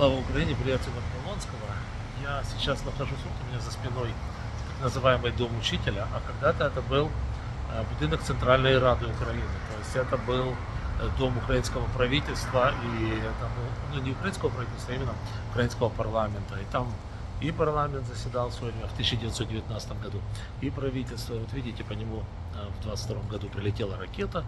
Слава Украине, Тимур Полонского. Я сейчас нахожусь, вот у меня за спиной так называемый дом учителя, а когда-то это был э, будинок Центральной Рады Украины. То есть это был э, дом украинского правительства, и это был, ну не украинского правительства, а именно украинского парламента. И там и парламент заседал в свое время в 1919 году, и правительство. Вот видите, по нему э, в 22 году прилетела ракета,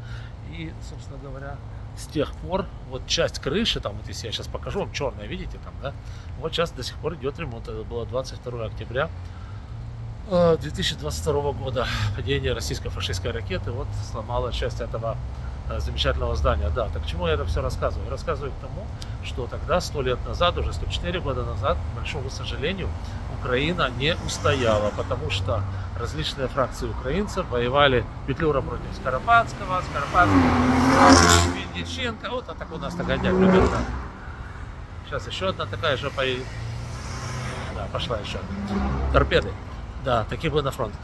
и, собственно говоря, с тех пор вот часть крыши, там вот если я сейчас покажу вам черная, видите там, да? Вот сейчас до сих пор идет ремонт. Это было 22 октября э, 2022 года. Падение российско-фашистской ракеты вот сломала часть этого э, замечательного здания. Да, так к чему я это все рассказываю? Рассказываю к тому, что тогда, сто лет назад, уже 104 года назад, к большому сожалению, Украина не устояла, потому что различные фракции украинцев воевали Петлюра против Скоропадского, Скоропадский Винниченко. Вот а так у нас такая примерно. Сейчас еще одна такая же поедет. Да, пошла еще. Торпеды. Да, такие бы на фронт.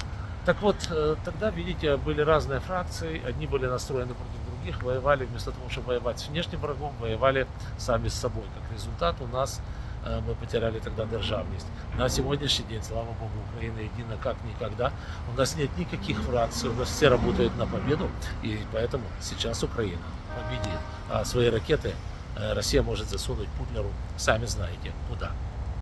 Так вот, э, тогда, видите, были разные фракции, одни были настроены против других, воевали вместо того, чтобы воевать с внешним врагом, воевали сами с собой. Как результат у нас э, мы потеряли тогда державность. На сегодняшний день, слава богу, Украина едина как никогда. У нас нет никаких фракций, у нас все работают на победу, и поэтому сейчас Украина победит. А свои ракеты э, Россия может засунуть Путлеру, сами знаете, куда.